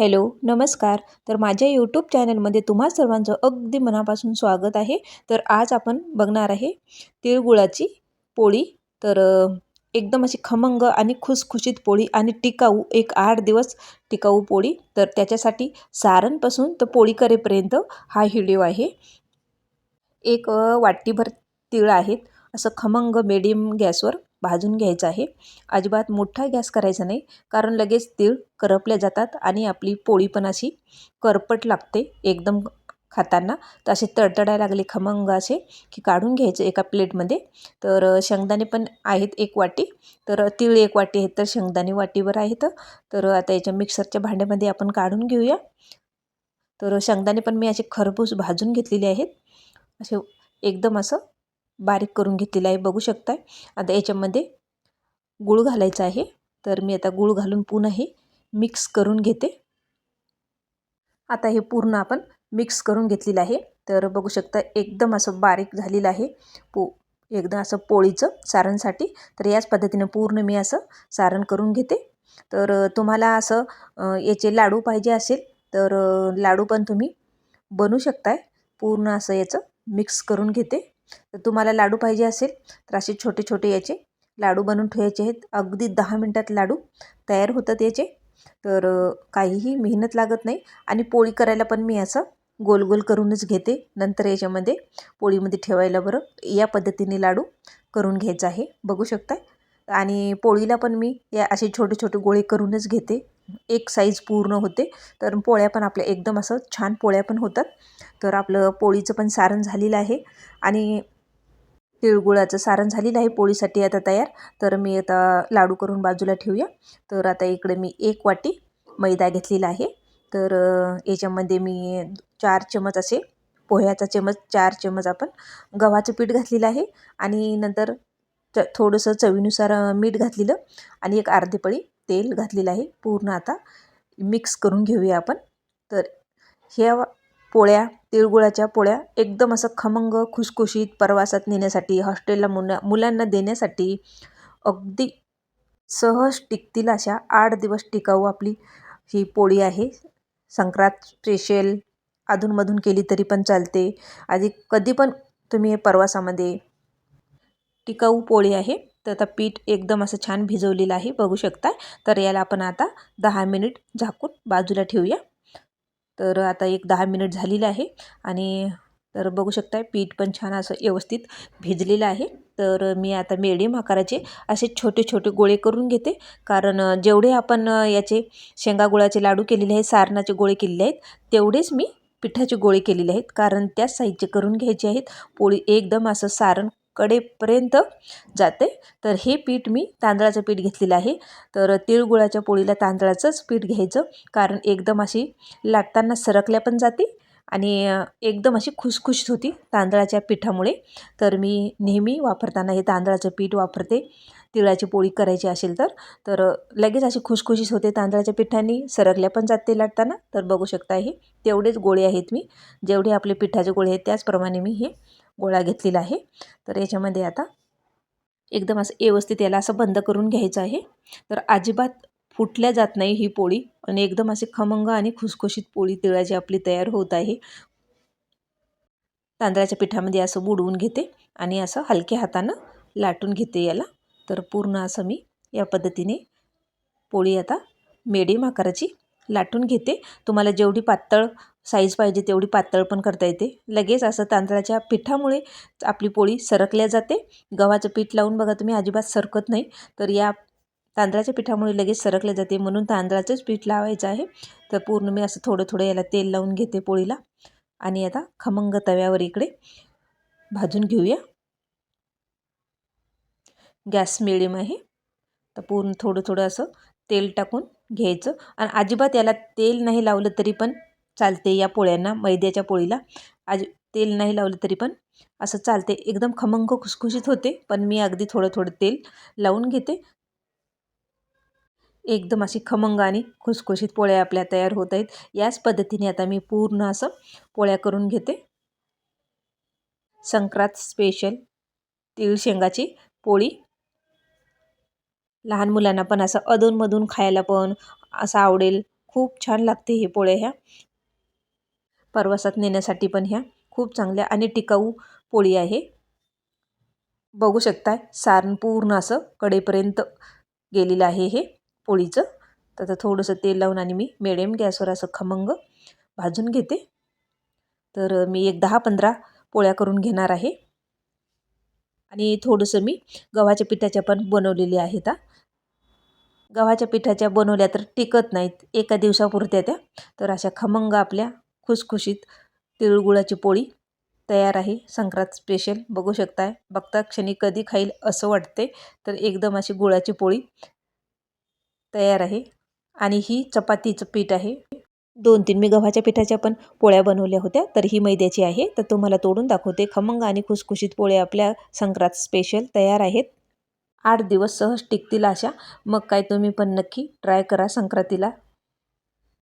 Hello नमस्कार. तर माझ्या यूट्यूब चॅनलमध्ये तुम्हा सर्वांचं अगदी मनापासून स्वागत आहे. तर आज आपण बघणार आहे तिळगुळाची पोळी. तर एकदम अशी खमंग आणि खुसखुशीत पोळी आणि टिकाऊ एक आठ दिवस टिकाऊ पोळी. तर त्याच्यासाठी सारणपासून तर पोळी करेपर्यंत हा व्हिडिओ आहे. एक वाटीभर तिळ आहेत. असं खमंग मिडियम गॅसवर भाजून घ्यायचं आहे. अजिबात मोठा गॅस करायचा नाही कारण लगेच तीळ करपल्या जातात आणि आपली पोळी पण अशी करपट लागते एकदम खाताना. तर असे तडतडायला लागले खमंग असे की काढून घ्यायचे एका प्लेटमध्ये. तर शेंगदाणे पण आहेत एक वाटी. तर तीळ एक वाटी आहेत तर शेंगदाणे वाटीवर आहेत. तर आता याच्या मिक्सरच्या भांड्यामध्ये आपण काढून घेऊया. तर शेंगदाणे पण मी असे खरबूज भाजून घेतलेले आहेत. असे एकदम असं बारीक करून घेतलेलं आहे बघू शकताय. आता याच्यामध्ये गूळ घालायचा आहे. तर मी आता गूळ घालून पुन्हा हे मिक्स करून घेते. आता हे पूर्ण आपण मिक्स करून घेतलेलं आहे. तर बघू शकता एकदम असं बारीक झालेलं आहे. पो एकदम असं पोळीचं सारणसाठी. तर याच पद्धतीनं पूर्ण मी असं सारण करून घेते. तर तुम्हाला असं याचे लाडू पाहिजे असेल तर लाडू पण तुम्ही बनवू शकताय. पूर्ण असं याचं मिक्स करून घेते. तर तुम्हाला लाडू पाहिजे असेल तर असे छोटे छोटे याचे लाडू बनवून ठेवायचे आहेत. अगदी दहा मिनटात लाडू तयार होतात याचे. तर काहीही मेहनत लागत नाही आणि पोळी करायला पण मी असं गोल गोल करूनच घेते. नंतर याच्यामध्ये पोळीमध्ये ठेवायला बरं या पद्धतीने लाडू करून घ्यायचा आहे. बघू शकताय? आणि पोळीला पण मी या असे छोटे छोटे गोळे करूनच घेते. एक साईज पूर्ण होते. तर पोळ्या पण आपल्या एकदम असं छान पोळ्या पण होतात. तर आपलं पोळीचं पण सारण झालेलं आहे. आणि तिळगुळाचं सारण झालेलं आहे पोळीसाठी आता तयार. तर मी आता लाडू करून बाजूला ठेवूया. तर आता इकडे मी एक वाटी मैदा घेतलेला आहे. तर याच्यामध्ये मी चार चमच असे पोह्याचा चमच चार चमच आपण गव्हाचं पीठ घातलेलं आहे. आणि नंतर च थोडंसं चवीनुसार मीठ घातलेलं आणि एक अर्धी पळी तेल घातलेलं आहे पूर्ण आता. मिक्स करून घेऊया आपण. तर ह्या पोळ्या तिळगुळाच्या पोळ्या एकदम असं खमंग खुसखुशीत प्रवासात नेण्यासाठी हॉस्टेलला मुला मुलांना देण्यासाठी अगदी सहज टिकतील अशा आठ दिवस टिकाऊ आपली ही पोळी आहे. संक्रांत स्पेशल अधूनमधून केली तरी पण चालते. आधी कधी पण तुम्ही हे प्रवासामध्ये टिकाऊ पोळी आहे. तर आता पीठ एकदम असं छान भिजवलेलं आहे. बघू शकता. तर याला आपण आता दहा मिनिट झाकून बाजूला ठेवूया. तर आता एक दहा मिनिट झालेलं आहे. आणि तर बघू शकताय पीठ पण छान असं व्यवस्थित भिजलेलं आहे. तर मी आता मिडियम आकाराचे असे छोटे छोटे गोळे करून घेते. कारण जेवढे आपण याचे शेंगा गुळाचे लाडू केलेले आहेत सारणाचे गोळे केलेले आहेत तेवढेच मी पिठाचे गोळे केलेले आहेत. कारण त्याच साईजचे करून घ्यायचे आहेत. पोळी एकदम असं सारण कडेपर्यंत जाते. तर हे पीठ मी तांदळाचं पीठ घेतलेलं आहे. तर तिळगुळाच्या पोळीला तांदळाचंच पीठ घ्यायचं. कारण एकदम अशी लाटताना सरकल्या पण जाते आणि एकदम अशी खुसखुशीत होती तांदळाच्या पिठामुळे. तर मी नेहमी वापरताना हे तांदळाचं पीठ वापरते. तिळाची पोळी करायची असेल तर. तर लगेच अशी खुसखुशीत होते तांदळाच्या पिठाने. सरकल्या पण जाते लाटताना. तर बघू शकता हे तेवढेच गोळे आहेत मी. जेवढे आपले पिठाचे गोळे आहेत त्याचप्रमाणे मी हे गोळा घेतलेला आहे. तर याच्यामध्ये आता एकदम असं व्यवस्थित याला असं बंद करून घ्यायचं आहे. तर अजिबात फुटल्या जात नाही ही पोळी आणि एकदम असे खमंग आणि खुसखुशीत पोळी तिळाची आपली तयार होत आहे. तांदळाच्या पिठामध्ये असं बुडवून घेते आणि असं हलक्या हातानं लाटून घेते याला. तर पूर्ण असं मी या पद्धतीने पोळी आता मेडीम आकाराची लाटून घेते. तुम्हाला जेवढी पातळ साईज पाहिजे तेवढी पातळ पण करता येते. लगेच असं तांदळाच्या पिठामुळे आपली पोळी सरकल्या जाते. गव्हाचं पीठ लावून बघा तुम्ही अजिबात सरकत नाही. तर या तांदळाच्या पिठामुळे लगेच सरकल्या जाते. म्हणून तांदळाचंच पीठ लावायचं आहे. तर पूर्ण मी असं थोडं थोडं याला तेल लावून घेते पोळीला. आणि आता खमंग तव्यावर इकडे भाजून घेऊया. गॅस मिडियम आहे. तर पूर्ण थोडं थोडं असं तेल टाकून घ्यायचं. आणि अजिबात याला तेल नाही लावलं तरी पण चालते या पोळ्यांना मैद्याच्या पोळीला. आज तेल नाही लावलं तरी पण असं चालते. एकदम खमंग खुसखुशीत होते पण मी अगदी थोडं थोडं तेल लावून घेते. एकदम अशी खमंग आणि खुसखुशीत पोळ्या आपल्या तयार होत आहेत. याच पद्धतीने आता मी पूर्ण असं पोळ्या करून घेते. संक्रांत स्पेशल तीळ शेंगाची पोळी. लहान मुलांना पण असं अधूनमधून खायला पण असं आवडेल. खूप छान लागते हे पोळ्या ह्या. प्रवासात नेण्यासाठी पण ह्या. खूप चांगल्या आणि टिकाऊ पोळी आहे. बघू शकताय सारण पूर्ण असं कडेपर्यंत गेलेलं आहे हे पोळीचं. तर आता थोडंसं तेल लावून आणि मी मिडियम गॅसवर असं खमंग भाजून घेते. तर मी एक दहा पंधरा पोळ्या करून घेणार आहे. आणि थोडंसं मी गव्हाच्या पिठाच्या पण बनवलेल्या आहेत गव्हाच्या पिठाच्या बनवल्या तर टिकत नाहीत. एका दिवसापुरत्या त्या. तर अशा खमंग आपल्या खुसखुशीत तिळगुळाची पोळी तयार आहे. संक्रांत स्पेशल बघू शकताय. बघता क्षणी कधी खाईल असं वाटते तर एकदम अशी गुळाची पोळी तयार आहे. आणि ही चपातीचं पीठ आहे. दोन तीन मी गव्हाच्या पिठाच्या पण पोळ्या बनवल्या होत्या. तर ही मैद्याची आहे. तर तुम्हाला तोडून दाखवते. खमंग आणि खुसखुशीत पोळ्या आपल्या संक्रांत स्पेशल तयार आहेत. आठ दिवस सहज टिकतील अशा मग काय तुम्ही पण नक्की ट्राय करा संक्रांतीला.